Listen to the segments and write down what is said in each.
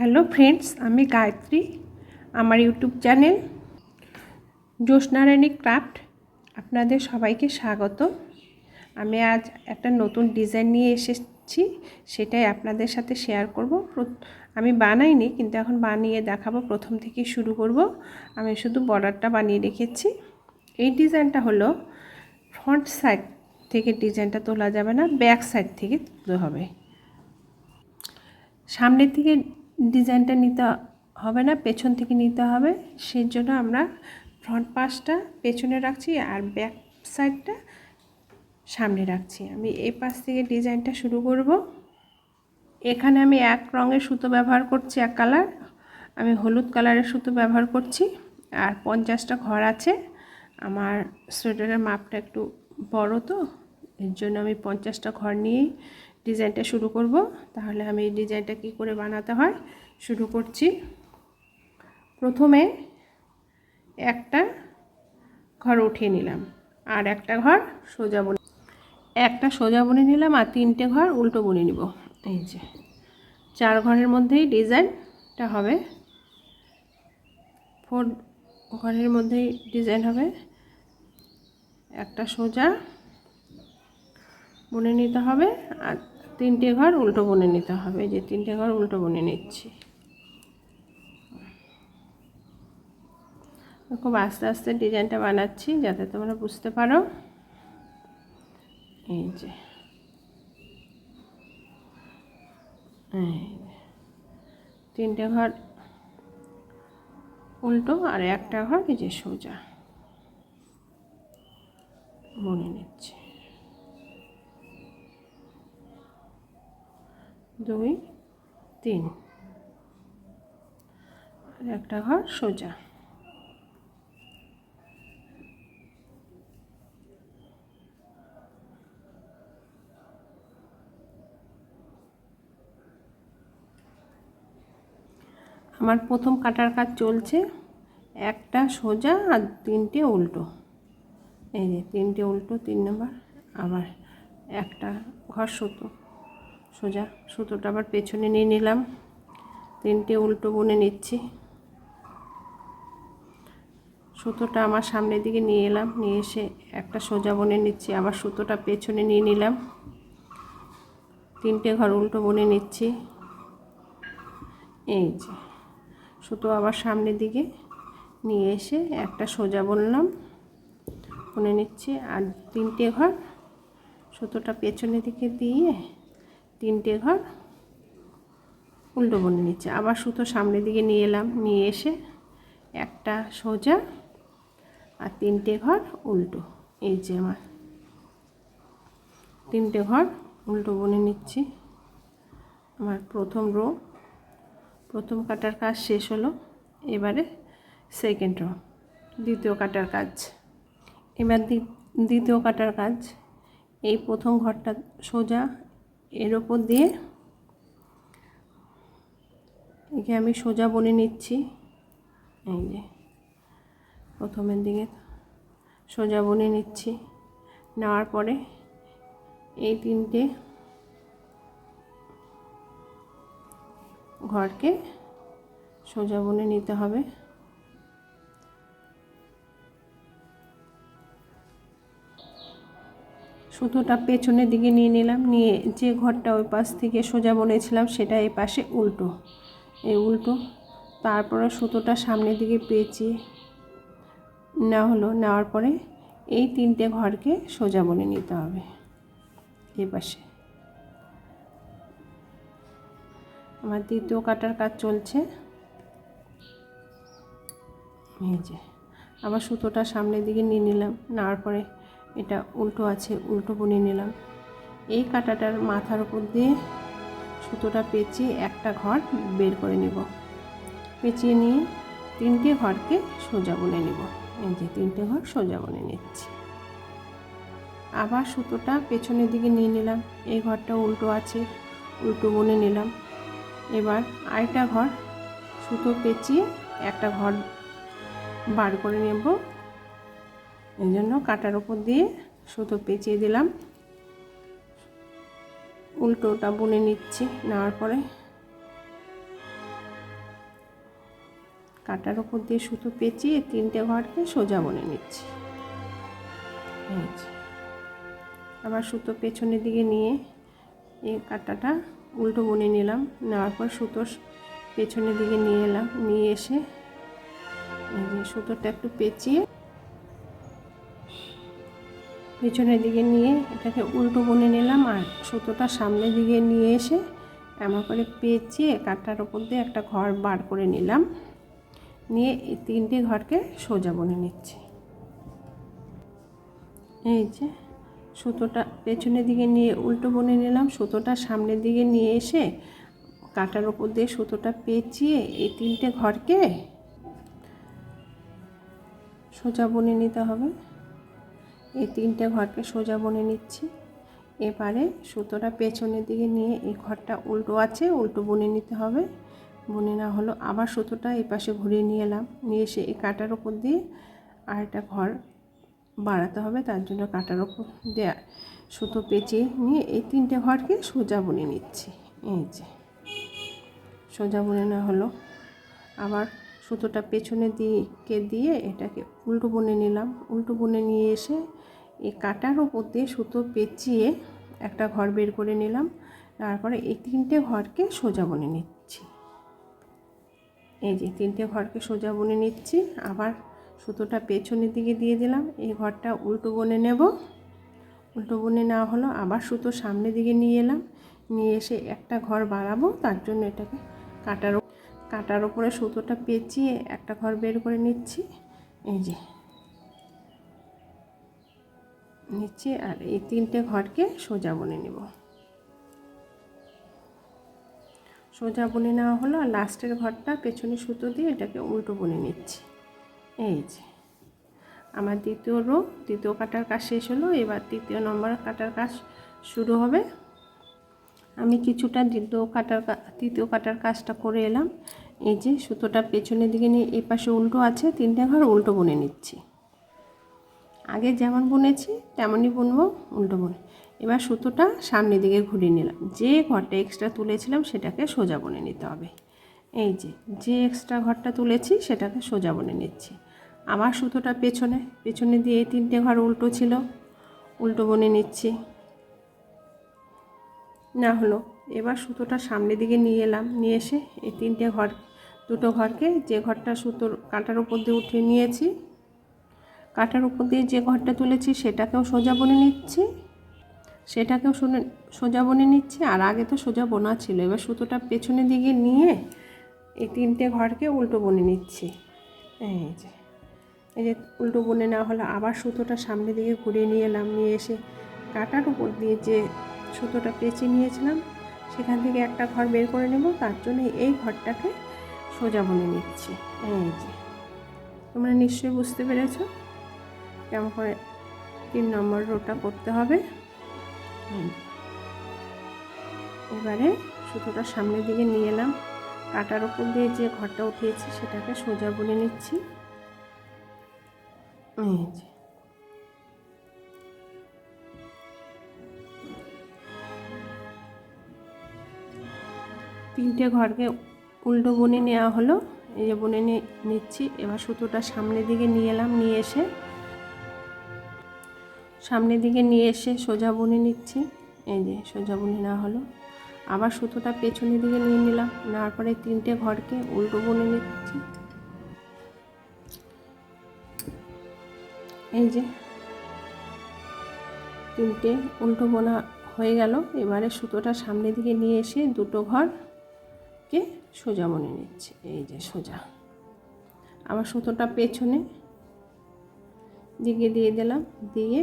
Hello friends, আমি গায়ত্রী, আমার YouTube channel Jyotsnarani craft আপনাদের সবাইকে স্বাগত। আমি আজ একটা নতুন ডিজাইন নিয়ে এসেছি, সেটাই আপনাদের সাথে শেয়ার করব। আমি বানাইনি, কিন্তু এখন বানিয়ে দেখাবো, প্রথম থেকে শুরু করব। আমি শুধু বর্ডারটা বানিয়ে রেখেছি। এই ডিজাইনটা হলো ফ্রন্ট সাইড থেকে ডিজাইনটা তোলা যাবে না, ব্যাক সাইড থেকে তুলতে হবে। সামনের থেকে ডিজাইনটা নিতে হবে না, পেছন থেকে নিতে হবে। সেই জন্য আমরা ফ্রন্ট পাশটা পেছনে রাখছি আর ব্যাক সাইডটা সামনে রাখছি। আমি এই পাশ থেকে ডিজাইনটা শুরু করব। এখানে আমি এক রঙের সুতো ব্যবহার করছি, এক কালার। আমি হলুদ কালারের সুতো ব্যবহার করছি আর পঞ্চাশটা ঘর আছে। আমার সোয়েটারের মাপটা একটু বড় তো, এর জন্য আমি পঞ্চাশটা ঘর নিয়েই ডিজাইনটা শুরু করব। তাহলে আমি এই ডিজাইনটা কী করে বানাতে হয় শুরু করছি। প্রথমে একটা ঘর উঠিয়ে নিলাম আর একটা ঘর সোজা বুনে একটা সোজা বুনে নিলাম আর তিনটে ঘর উল্টো বুনে নিব। এই যে চার ঘরের মধ্যেই ডিজাইনটা হবে। ফোর ঘরের মধ্যেই ডিজাইন হবে। একটা সোজা বুনে নিতে হবে আর তিনটে ঘর উল্টো বুনে নিতে হবে। যে তিনটে ঘর উল্টো বুনে নিচ্ছি। খুব আস্তে আস্তে ডিজাইনটা বানাচ্ছি যাতে তোমরা বুঝতে পারো। এই যে। তিনটে ঘর উল্টো আর একটা ঘর এই যে সোজা। বুনে নিচ্ছি। দুই, তিন। আর একটা ঘর সোজা। আমার প্রথম কাটার কাজ চলছে। একটা সোজা আর তিনটে উল্টো। এই যে তিনটে উল্টো, তিন নম্বর। আবার একটা ঘর সুতো সোজা সুতোটা আবার পেছনে নিয়ে নিলাম। তিনটে উল্টো বুনে নিচ্ছি। সুতোটা আমার সামনের দিকে নিয়ে এলাম, নিয়ে এসে একটা সোজা বনে নিচ্ছি। আবার সুতোটা পেছনে নিয়ে নিলাম। তিনটে ঘর উল্টো বনে নিচ্ছি। এই যে, সুতো আবার সামনের দিকে নিয়ে এসে একটা সোজা বললাম বনে নিচ্ছি। আর তিনটে ঘর সুতোটা পেছনের দিকে দিয়ে তিনটে ঘর, উল্টো বনে নিচ্ছে আবার সুতো সামনের দিকে নিয়ে এলাম, নিয়ে এসে একটা সোজা আর তিনটে ঘর উল্টো। এই যে আমার তিনটে ঘর, উল্টো বনে নিচ্ছি। আমার প্রথম রো প্রথম কাটার কাজ শেষ হলো, এবারে সেকেন্ড রো দ্বিতীয় কাটার কাজ। এবার দ্বি- দ্বিতীয় কাটার কাজ, এই প্রথম ঘরটা সোজা এর ওপর দিয়ে একে আমি সোজা বনে নিচ্ছি। এই যে, প্রথমের দিকে সোজা বনে নিচ্ছি। নেওয়ার পরে এই তিনটে ঘরকে সোজা বনে নিতে হবে। সুতোটা পেছনের দিকে নিয়ে নিলাম, নিয়ে যে ঘরটা ওই পাশ থেকে সোজা বনেছিলাম সেটা এই পাশে উল্টো। এই উল্টো, তারপরে সুতোটা সামনের দিকে পেঁচিয়ে নেওয়া হলো, নেওয়ার পরে এই তিনটে ঘরকে সোজা বনে নিতে হবে এই পাশে। আমার দ্বিতীয় কাটার কাজ চলছে। এই যে, আবার সুতোটা সামনের দিকে নিয়ে নিলাম, নেওয়ার পরে এটা উল্টো আছে, উল্টো বুনে নিলাম। এই কাটাটার মাথার উপর দিয়ে সুতোটা পেঁচিয়ে একটা ঘর বের করে নেব। পেঁচিয়ে নিয়ে তিনটে ঘরকে সোজা বুনে নেব। এই যে তিনটে ঘর সোজা বুনে নিচ্ছি। আবার সুতোটা পেছনের দিকে নিয়ে নিলাম। এই ঘরটা উল্টো আছে, উল্টো বুনে নিলাম। এবার আরেকটা ঘর, সুতো পেঁচিয়ে একটা ঘর বার করে নেব। এই জন্য কাটার উপর দিয়ে সুতো পেঁচিয়ে দিলাম। উল্টোটা বুনে নিচ্ছি, নেওয়ার পরে কাটার উপর দিয়ে সুতো পেঁচিয়ে তিনটে ঘরকে সোজা বনে নিচ্ছি। আবার সুতো পেছনের দিকে নিয়ে এই কাটাটা উল্টো বনে নিলাম, নেওয়ার পর সুতো পেছনের দিকে নিয়ে এলাম, নিয়ে এসে সুতোটা একটু পেঁচিয়ে পেছনের দিকে নিয়ে এটাকে উল্টো বনে নিলাম আর সুতোটা সামনের দিকে নিয়ে এসে এমন করে পেঁচিয়ে কাটার ওপর দিয়ে একটা ঘর বার করে নিলাম। নিয়ে এই তিনটে ঘরকে সোজা বনে নিচ্ছি। এই যে সুতোটা পেছনের দিকে নিয়ে উল্টো বনে নিলাম, সুতোটা সামনের দিকে নিয়ে এসে কাটার ওপর দিয়ে সুতোটা পেঁচিয়ে এই তিনটে ঘরকে সোজা বনে নিতে হবে। এই তিনটে ঘরকে সোজা বনে নিচ্ছি। এবারে সুতোটা পেছনের দিকে নিয়ে এই ঘরটা উল্টো আছে, উল্টো বনে নিতে হবে। বনে না হলো আবার সুতোটা এই পাশে ঘুরিয়ে নিয়ে এলাম। নিয়ে এসে এই কাটার ওপর দিয়ে আরেকটা ঘর বাড়াতে হবে, তার জন্য কাটার ওপর দিয়ে সুতো পেঁচিয়ে নিয়ে এই তিনটে ঘরকে সোজা বুনে নিচ্ছি। এই যে, সোজা বুনে নেওয়া হলো আবার সুতোটা পেছনের দিকে দিয়ে এটাকে উল্টো বুনে নিলাম। উল্টো বুনে নিয়ে এসে এই কাটার ওপর দিয়ে সুতো পেঁচিয়ে একটা ঘর বের করে নিলাম। তারপরে এই তিনটে ঘরকে সোজা বনে নিচ্ছি। এই যে তিনটে ঘরকে সোজা বনে নিচ্ছি। আবার সুতোটা পেছনের দিকে দিয়ে দিলাম। এই ঘরটা উল্টো বনে নেব। উল্টো বনে নেওয়া হলো। আবার সুতো সামনের দিকে নিয়ে এলাম। নিয়ে এসে একটা ঘর বাড়াবো। তার জন্য এটাকে কাটার কাটার ওপরে সুতোটা পেঁচিয়ে একটা ঘর বের করে নিচ্ছি। এই যে নিচ্ছি আর এই তিনটে ঘরকে সোজা বনে নেব। সোজা বুনে নেওয়া হলো আর লাস্টের ঘরটা পেছনে সুতো দিয়ে এটাকে উল্টো বুনে নিচ্ছি। এই যে, আমার দ্বিতীয় রো, দ্বিতীয় কাটার কাজ শেষ হলো, এবার তৃতীয় নম্বর কাটার কাজ শুরু হবে। আমি কিছুটা দ্বিতীয় কাটার তৃতীয় কাটার কাজটা করে এলাম। এই যে, সুতোটা পেছনের দিকে নিয়ে এই পাশে উল্টো আছে, তিনটে ঘর উল্টো বুনে নিচ্ছি। আগে যেমন বুনেছি, তেমনই বুনবো, উল্টো বুনে। এবার সুতোটা সামনের দিকে ঘুরিয়ে নিলাম। যে ঘরটা এক্সট্রা তুলেছিলাম, সেটাকে সোজা বুনে নিতে হবে। এই যে যে এক্সট্রা ঘরটা তুলেছি, সেটাকে সোজা বুনে নিচ্ছি। আবার সুতোটা পেছনে পেছনে দিয়ে এই তিনটে ঘর উল্টো ছিল, উল্টো বুনে নিচ্ছি। না হলো, এবার সুতোটা সামনের দিকে নিয়ে এলাম, নিয়ে এসে এই তিনটে ঘর, দুটো ঘরকে যে ঘরটা সুতোর কাঁটার উপর দিয়ে উঠিয়ে নিয়েছি কাঁটার উপর দিয়ে যে ঘরটা তুলেছি সেটাকেও সোজা বনে নিচ্ছি। সেটাকেও সোজা বনে নিচ্ছি আর আগে তো সোজা বোনা ছিল। এবার সুতোটা পেছনের দিকে নিয়ে এই তিনটে ঘরকে উল্টো বনে নিচ্ছি। এই যে এই যে উল্টো বনে নেওয়া হলো আবার সুতোটা সামনের দিকে ঘুরিয়ে নিয়ে এলাম, নিয়ে এসে কাটার উপর দিয়ে যে সুতোটা পেঁচে নিয়েছিলাম, সেখান থেকে একটা ঘর বের করে নেব। তার জন্য এই ঘরটাকে সোজা বনে নিচ্ছি। এই যে, তোমরা নিশ্চয়ই বুঝতে পেরেছ। কেমন করে তিন নম্বর রোটা করতে হবে। এবারে সুতোটা সামনের দিকে নিয়ে এলাম। কাটার উপর দিয়ে যে ঘরটা উঠিয়েছি সেটাকে সোজা বলে নিচ্ছি। তিনটে ঘরকে উল্টো বুনে নেওয়া হলো। এই যে বুনে নিচ্ছি। এবার সুতোটা সামনের দিকে নিয়ে এলাম, নিয়ে এসে সামনের দিকে নিয়ে এসে সোজা বুনে নিচ্ছি। এই যে সোজা বুনে নেওয়া হলো। আবার সুতোটা পেছনের দিকে নিয়ে নিলাম। নেওয়ার পরে তিনটে ঘরকে উল্টো বুনে নিচ্ছি। এই যে তিনটে উল্টো বোনা হয়ে গেল। এবারে সুতোটা সামনের দিকে নিয়ে এসে দুটো ঘরকে সোজা বনে নিচ্ছে। এই যে সোজা। আবার সুতোটা পেছনে দিকে দিয়ে দিলাম। দিয়ে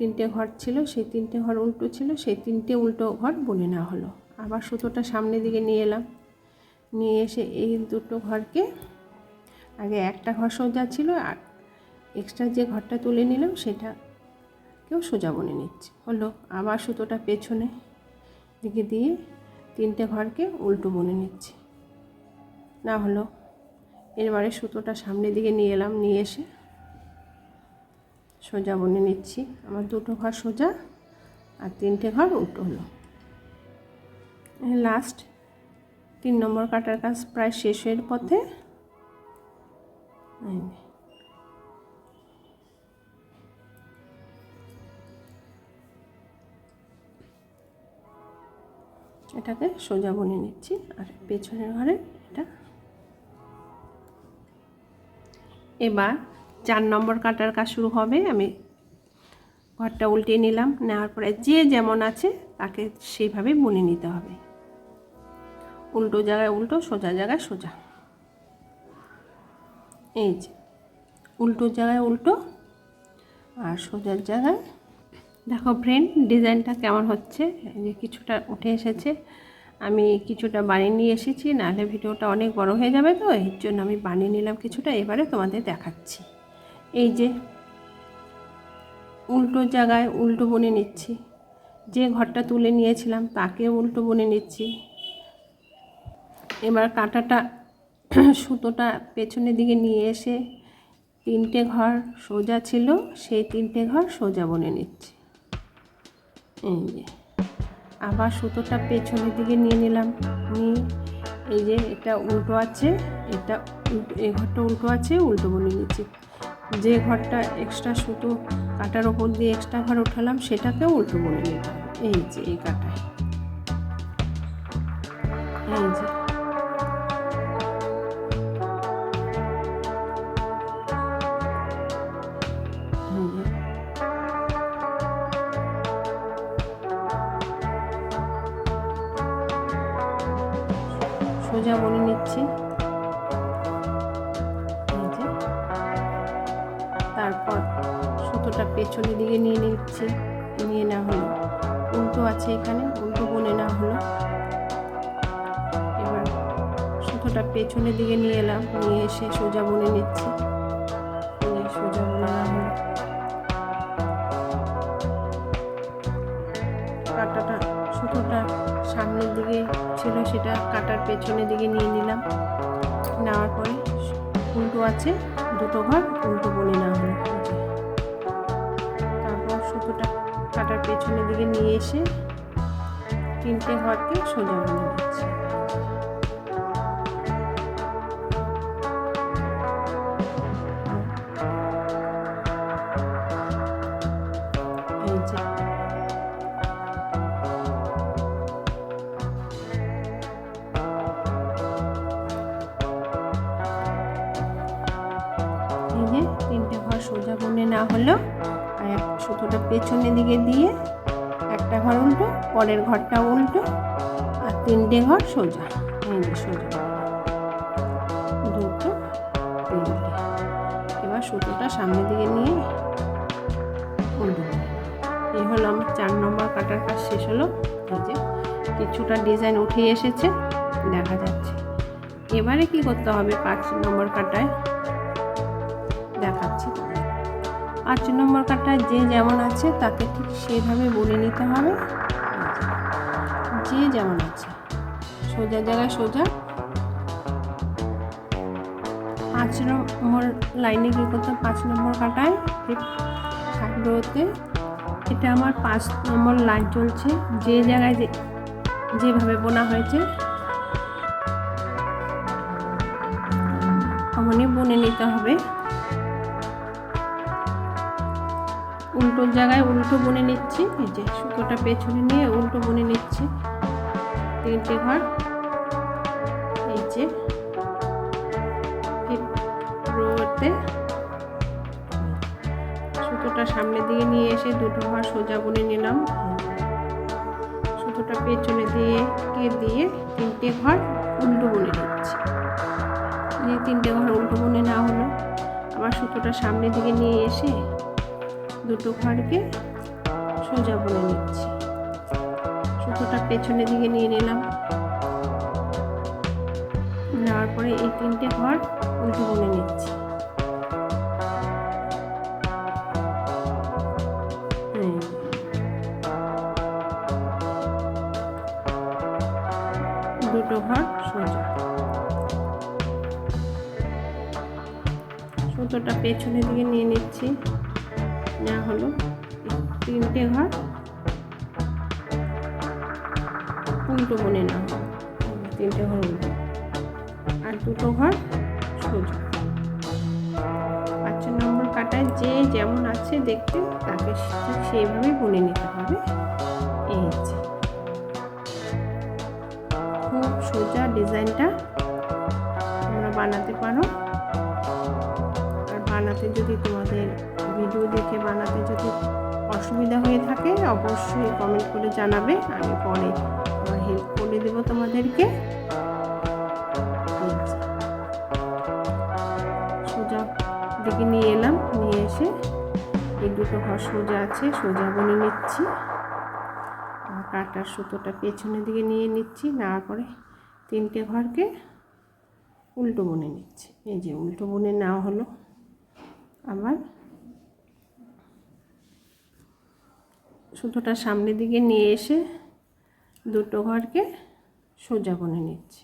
তিনটে ঘর ছিল, সেই তিনটে ঘর উল্টো ছিল, সেই তিনটে উল্টো ঘর বনে নেওয়া হলো। আবার সুতোটা সামনের দিকে নিয়ে এলাম। নিয়ে এসে এই দুটো ঘরকে আগে একটা ঘর সোজা ছিল, আর এক্সট্রা যে ঘরটা তুলে নিলাম সেটা কেউ সোজা বনে নিচ্ছে। হলো আবার সুতোটা পেছনে দিকে দিয়ে তিনটে ঘরকে উল্টো বনে নিচ্ছি। না হলো এবারে সুতোটা সামনের দিকে নিয়ে এলাম, নিয়ে এসে সোজা বনে নিচ্ছি। আমার দুটো ঘর সোজা আর তিনটে ঘর উল্টো হলো। লাস্ট তিন নম্বর কাটার কাজ প্রায় শেষের পথে। এটাকে সোজা বনে নিচ্ছি আর পেছনের ঘরে এটা। এবার চার নম্বর কাটার কাজ শুরু হবে। আমি ঘরটা উল্টে নিলাম, নেওয়ার পরে যে যেমন আছে তাকে সেইভাবে বুনে নিতে হবে। উল্টো জায়গায় উল্টো, সোজা জায়গায় সোজা। এই যে, উল্টো জায়গায় উল্টো আর সোজার জায়গায়। দেখো ফ্রেন্ড ডিজাইনটা কেমন হচ্ছে? যে কিছুটা উঠে এসেছে। আমি কিছুটা বানিয়ে নিয়ে এসেছি, নাহলে ভিডিওটা অনেক বড় হয়ে যাবে তো, এর জন্য আমি বানিয়ে নিলাম কিছুটা, এবারে তোমাদের দেখাচ্ছি। এই যে, উল্টো জায়গায় উল্টো বনে নিচ্ছি। যে ঘরটা তুলে নিয়েছিলাম, তাকে উল্টো বনে নিচ্ছি। এবার কাঁটাটা, সুতোটা পেছনের দিকে নিয়ে এসে তিনটে ঘর সোজা ছিল, সেই তিনটে ঘর সোজা বনে নিচ্ছি। এই যে, আবার সুতোটা পেছনের দিকে নিয়ে নিলাম। নিয়ে এই যে, এটা উল্টো আছে, এটা উল্টো, এই ঘরটা উল্টো আছে, উল্টো বনে নিচ্ছি। যে ঘরটা এক্সট্রা সুতো, কাটার ওপর দিয়ে এক্সট্রা ঘর উঠালাম সেটাকেও উল্টো নিতে হবে এই যে এই যে। এই যে। সোজা বলে নিচ্ছি। পেছনের দিকে নিয়ে নিচ্ছি, নিয়ে না হলো। উল্টো আছে এখানে, উল্টো বলে না হলো। এবার সুতোটা পেছনের দিকে নিয়ে এলাম, নিয়ে এসে সোজা বনে নিচ্ছি। সোজা কাটাটা, সুতোটা সামনের দিকে ছিল, সেটা কাটার পেছনের দিকে নিয়ে নিলাম। নেওয়ার পরে উল্টো আছে, দুটো ঘর, উল্টো হলো আর এক সুতোটা পেছনের দিকে দিয়ে একটা ঘর উল্টো, পরের ঘরটা উল্টো, আর তিনটে ঘর সোজা। সোজা। দুটো, তিনটে। এবার সুতোটা সামনের দিকে নিয়ে উল্টো এই হলো আমার চার নম্বর কাটার কাজ শেষ হলো। এই যে কিছুটা ডিজাইন উঠে এসেছে, দেখা যাচ্ছে। এবারে কি করতে হবে পাঁচ নম্বর কাটায়? পাঁচ নম্বর কাটায় যে যেমন আছে, তাকে ঠিক সেভাবে বলে নিতে হবে। যে যেমন আছে। সোজা জায়গায় সোজা। পাঁচ নম্বর লাইনে কী করতে পাঁচ নম্বর কাটায়। এটা আমার পাঁচ নম্বর লাইন চলছে। যে জায়গায় যে, যেভাবে বোনা হয়েছে। অমনি বুনে নিতে হবে। উল্টো জায়গায় উল্টো বুনে নিচ্ছি। এই যে সুতোটা পেছনে নিয়ে উল্টো বুনে নিচ্ছি। তিনটে ঘর। এই যে সুতোটা সামনের দিকে নিয়ে এসে দুটো ঘর সোজা বুনে নিলাম। সুতোটা পেছনে দিয়ে কে দিয়ে তিনটে ঘর উল্টো বুনে নিচ্ছি। তিনটে ঘর উল্টো বুনে না হলো। আবার সুতোটা সামনের দিকে নিয়ে এসে দুটো ঘরকে সোজা বলে নিচ্ছি। সুতোটা পেছনের দিকে নিয়ে নিলাম। নেওয়ার পরে এই তিনটে ঘর উল্টো বলে নিচ্ছি। দুটো ঘর সোজা। সুতোটা পেছনের দিকে নিয়ে নিচ্ছি। হলো। তিনটে ঘর উল্টো নেওয়া হলো তিনটে ঘর উল্টো। আর দুটো ঘর সোজা। পাঁচ নম্বর কাটায় যে যেমন আছে দেখতে, তাকে ঠিক সেইভাবেই বুনে নিতে হবে। এই যে খুব সোজা ডিজাইনটা তোমরা বানাতে পারো। আর বানাতে যদি তোমাদের ভিডিও দেখে বানাতে যদি অসুবিধা হয়ে থাকে, অবশ্যই কমেন্ট করে জানাবে। আমি পরে হেল্প করে দেবো তোমাদেরকে। সোজা দিকে নিয়ে এলাম, নিয়ে এসে এই দুটো ঘর সোজা আছে, সোজা বনে নিচ্ছি। কাটার সুতোটা পেছনের দিকে নিয়ে নিচ্ছি, নেওয়ার পরে তিনটে ঘরকে উল্টো বুনে নিচ্ছি। এই যে উল্টো বুনে নেওয়া হলো। আবার সুতোটা সামনের দিকে নিয়ে এসে দুটো ঘরকে সোজা বনে নিচ্ছি।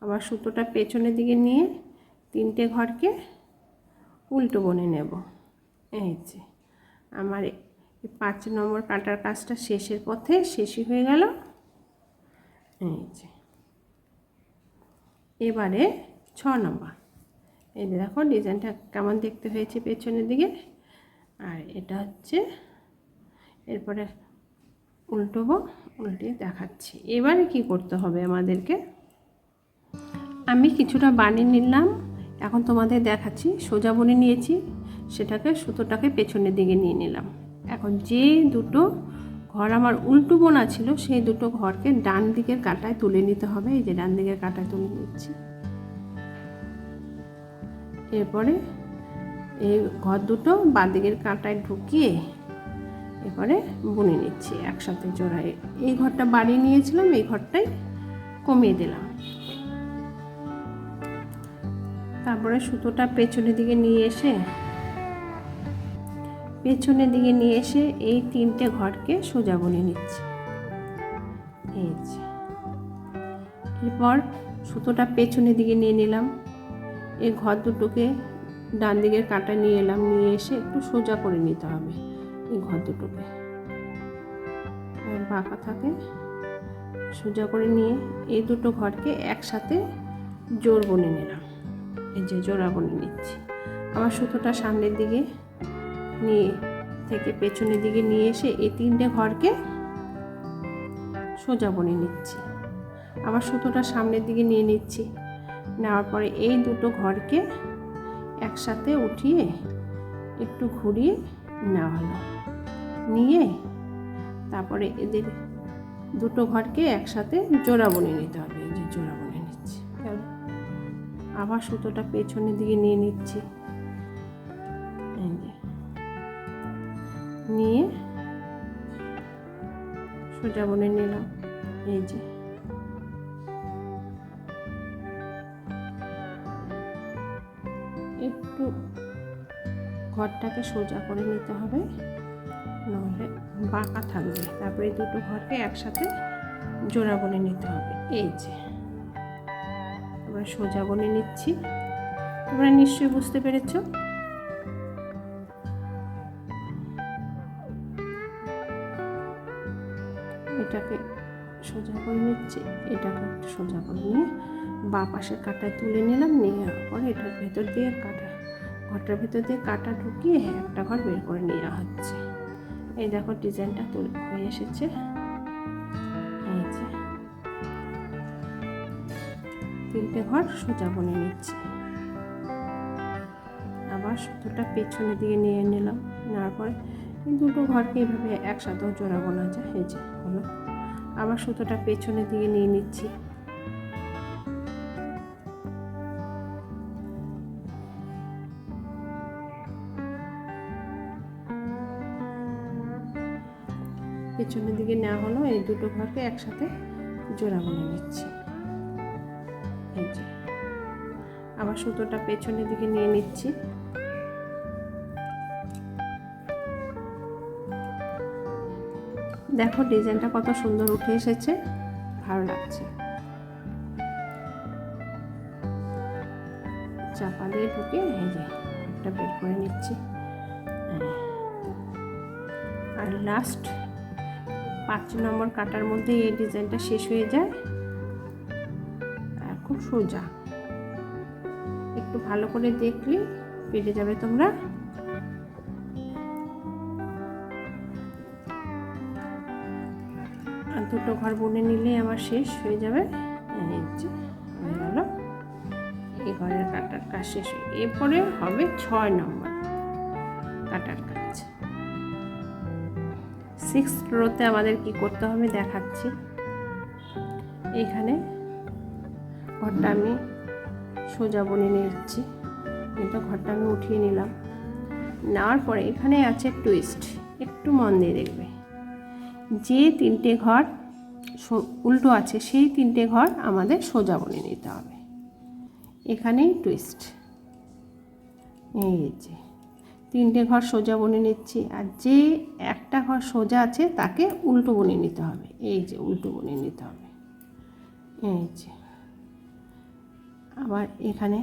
আবার সুতোটা পেছনের দিকে নিয়ে তিনটে ঘরকে উল্টো বনে নেব। এই যে, আমার পাঁচ নম্বর কাটার কাজটা শেষের পথে শেষই হয়ে গেল। এই যে, এবারে ছ নম্বর। এই দেখো, ডিজাইনটা কেমন দেখতে হয়েছে পেছনের দিকে? আর এটা হচ্ছে এরপরে উল্টোবো উল্টে দেখাচ্ছি। এবারে কি করতে হবে আমাদেরকে? আমি কিছুটা বানিয়ে নিলাম। এখন তোমাদের দেখাচ্ছি, সোজা বনে নিয়েছি, সেটাকে সুতোটাকে পেছনের দিকে নিয়ে নিলাম। এখন যে দুটো ঘর আমার উল্টো বোনা ছিল, সেই দুটো ঘরকে ডান দিকের কাটায় তুলে নিতে হবে। এই যে ডান দিকের কাটায় তুলে নিচ্ছি। এরপরে এই ঘর দুটো বাঁ দিকের কাঁটায় ঢুকিয়ে এরপরে বুনে নিচ্ছি, একসাথে জোড়ায়। এই ঘরটা বাড়িয়ে নিয়েছিলাম, এই ঘরটাই কমিয়ে দিলাম। তারপরে সুতোটা পেছনের দিকে নিয়ে এসে, পেছনের দিকে নিয়ে এসে এই তিনটে ঘরকে সোজা বনে নিচ্ছি। এরপর সুতোটা পেছনের দিকে নিয়ে নিলাম। এই ঘর দুটোকে ডান দিকের কাঁটা নিয়ে এলাম, নিয়ে এসে একটু সোজা করে নিতে হবে। এই ঘর দুটোকে। বাঁকা থাকে সোজা করে নিয়ে এই দুটো ঘরকে একসাথে জোর বনে নিলাম। এই যে জোড়া বনে নিচ্ছি। আমার সুতোটা সামনের দিকে নিয়ে থেকে পেছনের দিকে নিয়ে এসে এই তিনটে ঘরকে সোজা বনে নিচ্ছি। আবার সুতোটা সামনের দিকে নিয়ে নিচ্ছি। নেওয়ার পরে এই দুটো ঘরকে একসাথে উঠিয়ে একটু ঘুরিয়ে নেওয়া হলো। নিয়ে তারপরে এদের দুটো ঘরকে একসাথে জোড়া বনে নিতে হবে। এই যে জোড়া বনে নিচ্ছি। আবার সুতোটা পেছনের দিকে নিয়ে নিচ্ছি। নিয়ে সোজা বনে নিলাম। এই যে। একটু ঘরটাকে সোজা করে নিতে হবে। বাঁকা থাকবে। তারপরে দুটো ঘরকে একসাথে জোড়া বনে নিতে হবে। এই যে। আমরা সোজা বনে নিচ্ছি। তোমরা নিশ্চয়ই বুঝতে পেরেছ। এটাকে সোজা করে নিচ্ছি, এটাকে সোজা করে নিয়ে বা পাশের কাটায় তুলে নিলাম, নেওয়ার পরে এটার ভেতর দিয়ে কাটা, ঘরটার ভেতর দিয়ে কাটা ঢুকিয়ে একটা ঘর বের করে নেওয়া হচ্ছে। এই দেখো ডিজাইনটা তুলে হয়ে এসেছে। এই যে। তিনটে ঘর সোজা বনে নিচ্ছি। আবার সুতোটা পেছনের দিকে নিয়ে নিলাম। নেওয়ার পরে দুটো ঘরকে এইভাবে একসাথেও জোড়া বোনা যায়। এই যে হলো আবার সুতোটা পেছনের দিকে নিয়ে নিচ্ছি। পেছনের দিকে নেওয়া হলো, এই দুটো ঘরকে একসাথে জোড়া বনে নিচ্ছি। আবার সুতোটা পেছনের দিকে নিয়ে নিচ্ছি। দেখো, ডিজাইনটা কত সুন্দর উঠে এসেছে, ভালো লাগছে। চাপা দিয়ে ঢুকে যে, একটা বের করে নিচ্ছি। হ্যাঁ। আর লাস্ট পাঁচ নম্বর কাটার মধ্যে এই ডিজাইনটা শেষ হয়ে যায়। আর খুব সোজা। একটু ভালো করে দেখলে পেরে যাবে তোমরা। আর দুটো ঘর বনে নিলে আমার শেষ হয়ে যাবে। হয়ে গেল। এই ঘরের কাটার কাজ শেষ। হয়ে এরপরে হবে ছয় নম্বর কাটার সিক্স রোতে আমাদের কি করতে হবে দেখাচ্ছি। এখানে ঘরটা আমি সোজা বনে নিচ্ছি এটা ঘরটা আমি উঠিয়ে নিলাম। নেওয়ার পরে এখানে আছে টুইস্ট একটু মন দিয়ে দেখবে। যে তিনটে ঘর উল্টো আছে, সেই তিনটে ঘর আমাদের সোজা বনে নিতে হবে। এখানেই টুইস্ট এই যে। তিনটে ঘর সোজা বনে নিচ্ছি আর যে একটা ঘর সোজা আছে তাকে উল্টো বনে নিতে হবে। এই যে উল্টো বনে নিতে হবে। এই যে। আবার এখানে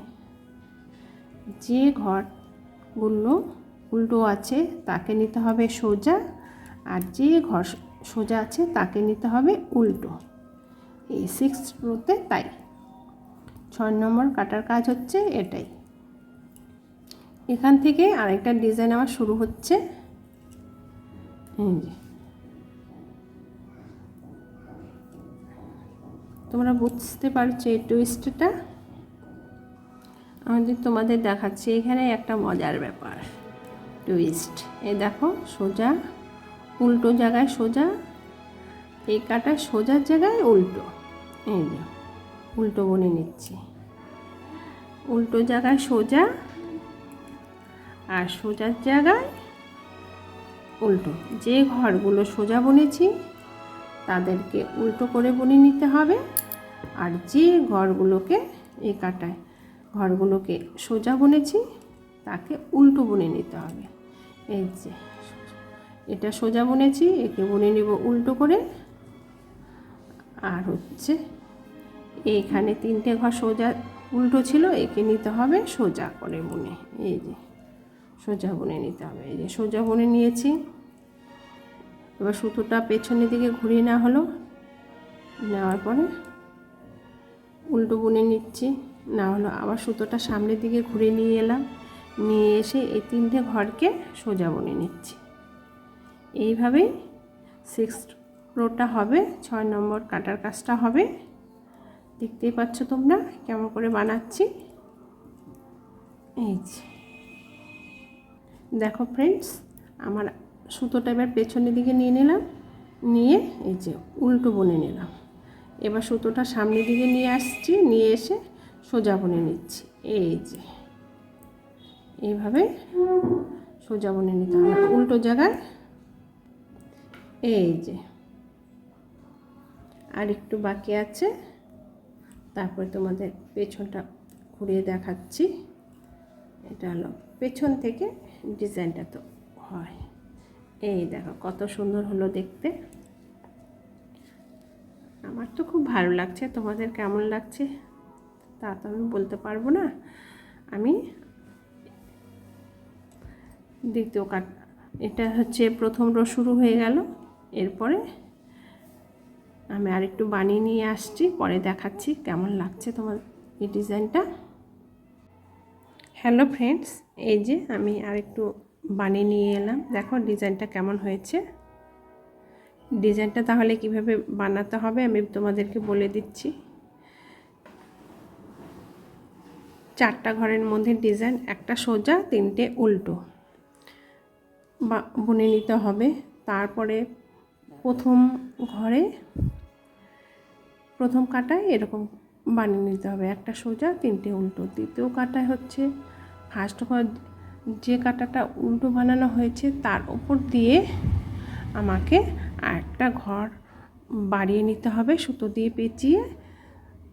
যে ঘরগুলো উল্টো আছে তাকে নিতে হবে সোজা আর যে ঘর সোজা আছে তাকে নিতে হবে উল্টো। এই সিক্স রোতে তাই। ছয় নম্বর কাটার কাজ হচ্ছে এটাই। এখান থেকে আরেকটা ডিজাইন আমার শুরু হচ্ছে। যে। তোমরা বুঝতে পারছ এই টুইস্টটা আমি তোমাদের দেখাচ্ছি, এখানে একটা মজার ব্যাপার। টুইস্ট এই দেখো, সোজা, উল্টো জায়গায় সোজা, এই কাটা সোজার জায়গায় উল্টো। এই যে, উল্টো বনে নিচ্ছি। উল্টো জায়গায় সোজা আর সোজার জায়গায় উল্টো। যে ঘরগুলো সোজা বুনেছি, তাদেরকে উল্টো করে বুনে নিতে হবে। আর যে ঘরগুলোকে এ কাটায়, ঘরগুলোকে সোজা বুনেছি, তাকে উল্টো বুনে নিতে হবে। এই যে, এটা সোজা বুনেছি, একে বুনে নেব উল্টো করে। আর হচ্ছে, এইখানে তিনটে ঘর সোজা, উল্টো ছিল, একে নিতে হবে সোজা করে বুনে। এই যে। সোজা বুনে নিতে হবে। এই যে সোজা বুনে নিয়েছি। এবার সুতোটা পেছনের দিকে ঘুরিয়ে নেওয়া হলো। নেওয়ার পরে উল্টো বুনে নিচ্ছি। না হলো আবার সুতোটা সামনের দিকে ঘুরে নিয়ে এলাম। নিয়ে এসে এই তিনটে ঘরকে সোজা বুনে নিচ্ছি। এইভাবেই সিক্স রোটা হবে, ছয় নম্বর কাটার কাজটা হবে। দেখতেই পাচ্ছ তোমরা, কেমন করে বানাচ্ছি। এই যে। দেখো ফ্রেন্ডস আমার সুতোটা এবার পেছনের দিকে নিয়ে নিলাম, নিয়ে এই যে উল্টো বনে নিলাম। এবার সুতোটা সামনের দিকে নিয়ে আসছি, নিয়ে এসে সোজা বনে নিচ্ছি। এই যে, এইভাবে সোজা বনে নিতে হবে। উল্টো জায়গায়, এই যে, আর একটু বাকি আছে। তারপরে তোমাদের পেছনটা ঘুরিয়ে দেখাচ্ছি। এটা হলো পেছন থেকে ডিজাইনটা তো হয়। এই দেখো, কত সুন্দর হলো দেখতে। আমার তো খুব ভালো লাগছে, তোমাদের কেমন লাগছে তা তো আমি বলতে পারব না। আমি দ্বিতীয় কাট, এটা হচ্ছে প্রথম রো শুরু হয়ে গেল। এরপরে আমি আরেকটু বানিয়ে নিয়ে আসছি, পরে দেখাচ্ছি কেমন লাগছে তোমার এই ডিজাইনটা। হ্যালো ফ্রেন্ডস, এই যে আমি আরেকটু বানিয়ে নিয়ে এলাম। দেখো ডিজাইনটা কেমন হয়েছে। ডিজাইনটা তাহলে কীভাবে বানাতে হবে আমি তোমাদেরকে বলে দিচ্ছি। চারটা ঘরের মধ্যে ডিজাইন, একটা সোজা, তিনটে উল্টো। বা বুনে নিতে হবে। তারপরে প্রথম ঘরে, প্রথম কাটায় এরকম বানিয়ে নিতে হবে। একটা সোজা, তিনটে উল্টো। দ্বিতীয় কাটায় হচ্ছে ফার্স্ট ঘর যে কাটাটা উল্টো বানানো হয়েছে, তার উপর দিয়ে আমাকে আরেকটা ঘর বাড়িয়ে নিতে হবে, সুতো দিয়ে পেঁচিয়ে।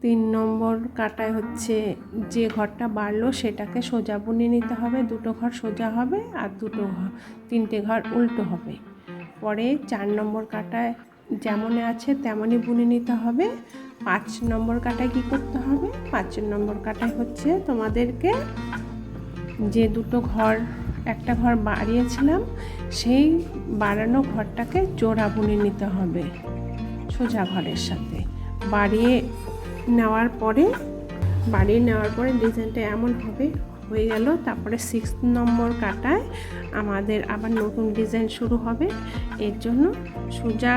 তিন নম্বর কাটায় হচ্ছে যে ঘরটা বাড়লো, সেটাকে সোজা বুনে নিতে হবে, দুটো ঘর সোজা হবে আর দুটো তিনটে ঘর উল্টো হবে। পরে চার নম্বর কাটায় যেমন আছে, তেমনই বুনে নিতে হবে। পাঁচ নম্বর কাটায় কি করতে হবে? পাঁচ নম্বর কাটায় হচ্ছে তোমাদেরকে যে দুটো ঘর, একটা ঘর বাড়িয়েছিলাম, সেই বাড়ানো ঘরটাকে জোড়া বুনে নিতে হবে সোজা ঘরের সাথে। বাড়িয়ে নেওয়ার পরে, বাড়িয়ে নেওয়ার পরে ডিজাইনটা এমন হবে, হয়ে গেল। তারপরে সিক্স নম্বর কাটায় আমাদের আবার নতুন ডিজাইন শুরু হবে। এর জন্য সোজা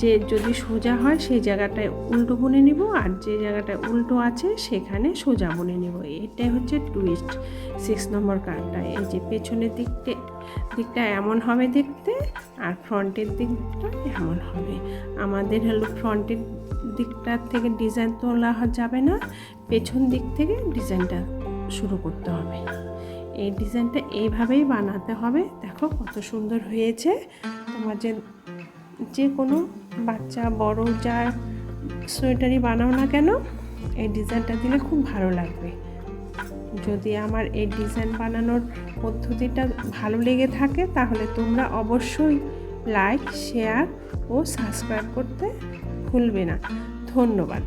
যে যদি সোজা হয় সেই জায়গাটায় উল্টো বুনে নিব আর যে জায়গাটায় উল্টো আছে সেখানে সোজা বুনে নিব। এটাই হচ্ছে টুইস্ট সিক্স নম্বর কার্ডটা এই যে পেছনের দিকটা দিকটা এমন হবে দেখতে আর ফ্রন্টের দিকটা এমন হবে। আমাদের হলো ফ্রন্টের দিকটার থেকে ডিজাইন তোলা যাবে না, পেছন দিক থেকে ডিজাইনটা শুরু করতে হবে। এই ডিজাইনটা এইভাবেই বানাতে হবে। দেখো কত সুন্দর হয়েছে। তোমার যে যে কোনো বাচ্চা, বড় যার সোয়েটারই বানাও না কেন, এই ডিজাইনটা দিলে খুব ভালো লাগবে। যদি আমার এই ডিজাইন বানানোর পদ্ধতিটা ভালো লেগে থাকে, তাহলে তোমরা অবশ্যই লাইক, শেয়ার ও সাবস্ক্রাইব করতে ভুলবে না। ধন্যবাদ।